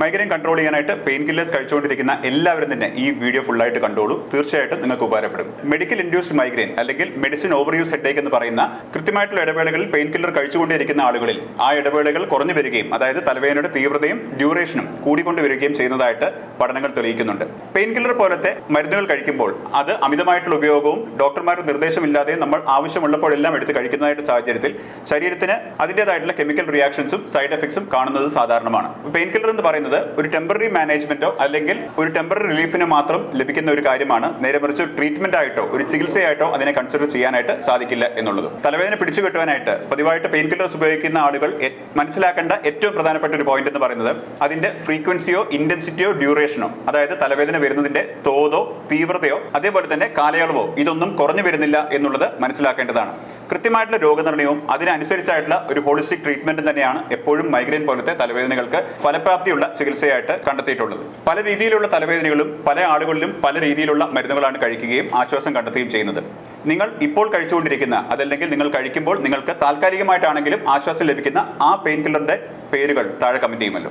Migraine control ചെയ്യാനായിട്ട് pain killers കഴിച്ചുകൊണ്ടിരിക്കുന്ന എല്ലാവരും തന്നെ ഈ വീഡിയോ ഫുള്ളായിട്ട് കണ്ടോളൂ. തീർച്ചയായിട്ടും നിങ്ങൾക്ക് ഉപകാരപ്പെടും. മെഡിക്കൽ ഇൻഡ്യൂസ്ഡ് മൈഗ്രെയിൻ അല്ലെങ്കിൽ മെഡിസിൻ ഓവർ യൂസ് ഹെഡേക്ക് എന്ന് പറയുന്ന കൃത്യമായിട്ടുള്ള ഇടവേളകളിൽ പെയിൻ കില്ലർ കഴിച്ചുകൊണ്ടിരിക്കുന്ന ആളുകളിൽ ആ ഇടവേളകൾ കുറഞ്ഞു വരികയും അതായത് തലവേദനയുടെ തീവ്രതയും ഡ്യൂറേഷനും കൂടിക്കൊണ്ട് വരികയും ചെയ്യുന്നതായിട്ട് പഠനങ്ങൾ തെളിയിക്കുന്നുണ്ട്. പെയിൻ കില്ലർ പോലത്തെ മരുന്നുകൾ കഴിക്കുമ്പോൾ അത് അമിതമായിട്ടുള്ള ഉപയോഗവും ഡോക്ടർമാരുടെ നിർദ്ദേശമില്ലാതെ നമ്മൾ ആവശ്യമുള്ളപ്പോഴെല്ലാം എടുത്ത് കഴിക്കുന്നതായിട്ട് സാഹചര്യത്തിൽ ശരീരത്തിന് അതിന്റെതായിട്ടുള്ള കെമിക്കൽ റിയാക്ഷൻസും സൈഡ് എഫക്ട്സും കാണുന്നത് സാധാരണമാണ്. പെയിൻ കില്ലർ എന്ന് പറയുന്നത് ഒരു ടെമ്പററി മാനേജ്മെന്റോ അല്ലെങ്കിൽ ഒരു ടെമ്പററി റിലീഫിന് മാത്രം ലഭിക്കുന്ന ഒരു കാര്യമാണ് നേരെ മറിച്ച് ട്രീറ്റ്മെന്റ് ആയിട്ടോ ഒരു ചികിത്സയായിട്ടോ അതിനെ കൺസിഡർ ചെയ്യാനായിട്ട് സാധിക്കില്ല എന്നുള്ളത്. തലവേദന പിടിച്ചു പതിവായിട്ട് പെയിൻ കില്ലേഴ്സ് ഉപയോഗിക്കുന്ന ആളുകൾ മനസ്സിലാക്കേണ്ട ഏറ്റവും പ്രധാനപ്പെട്ട ഒരു പോയിന്റ് എന്ന് പറയുന്നത് അതിന്റെ ഫ്രീക്വൻസിയോ ഇന്റൻസിറ്റിയോ ഡ്യൂറേഷനോ അതായത് തലവേദന വരുന്നതിന്റെ തോതോ തീവ്രതയോ അതേപോലെ തന്നെ കാലയളവോ ഇതൊന്നും കുറഞ്ഞു വരുന്നില്ല എന്നുള്ളത് മനസ്സിലാക്കേണ്ടതാണ്. കൃത്യമായിട്ടുള്ള രോഗനിർണയവും അതിനനുസരിച്ചായിട്ടുള്ള ഒരു ഹോളിസ്റ്റിക് ട്രീറ്റ്മെന്റും തന്നെയാണ് എപ്പോഴും മൈഗ്രെയിൻ പോലത്തെ തലവേദനകൾക്ക് ഫലപ്രാപ്തിയുള്ള ചികിത്സയായിട്ട് കണ്ടെത്തിയിട്ടുള്ളത്. പല രീതിയിലുള്ള തലവേദനകളും പല ആളുകളിലും പല രീതിയിലുള്ള മരുന്നുകളാണ് കഴിക്കുകയും ആശ്വാസം കണ്ടെത്തുകയും ചെയ്യുന്നത്. നിങ്ങൾ ഇപ്പോൾ കഴിച്ചുകൊണ്ടിരിക്കുന്ന അതല്ലെങ്കിൽ നിങ്ങൾ കഴിക്കുമ്പോൾ നിങ്ങൾക്ക് താൽക്കാലികമായിട്ടാണെങ്കിലും ആശ്വാസം ലഭിക്കുന്ന ആ പെയിൻ കില്ലറിന്റെ പേരുകൾ താഴെ കമന്റ് ചെയ്യുമല്ലോ.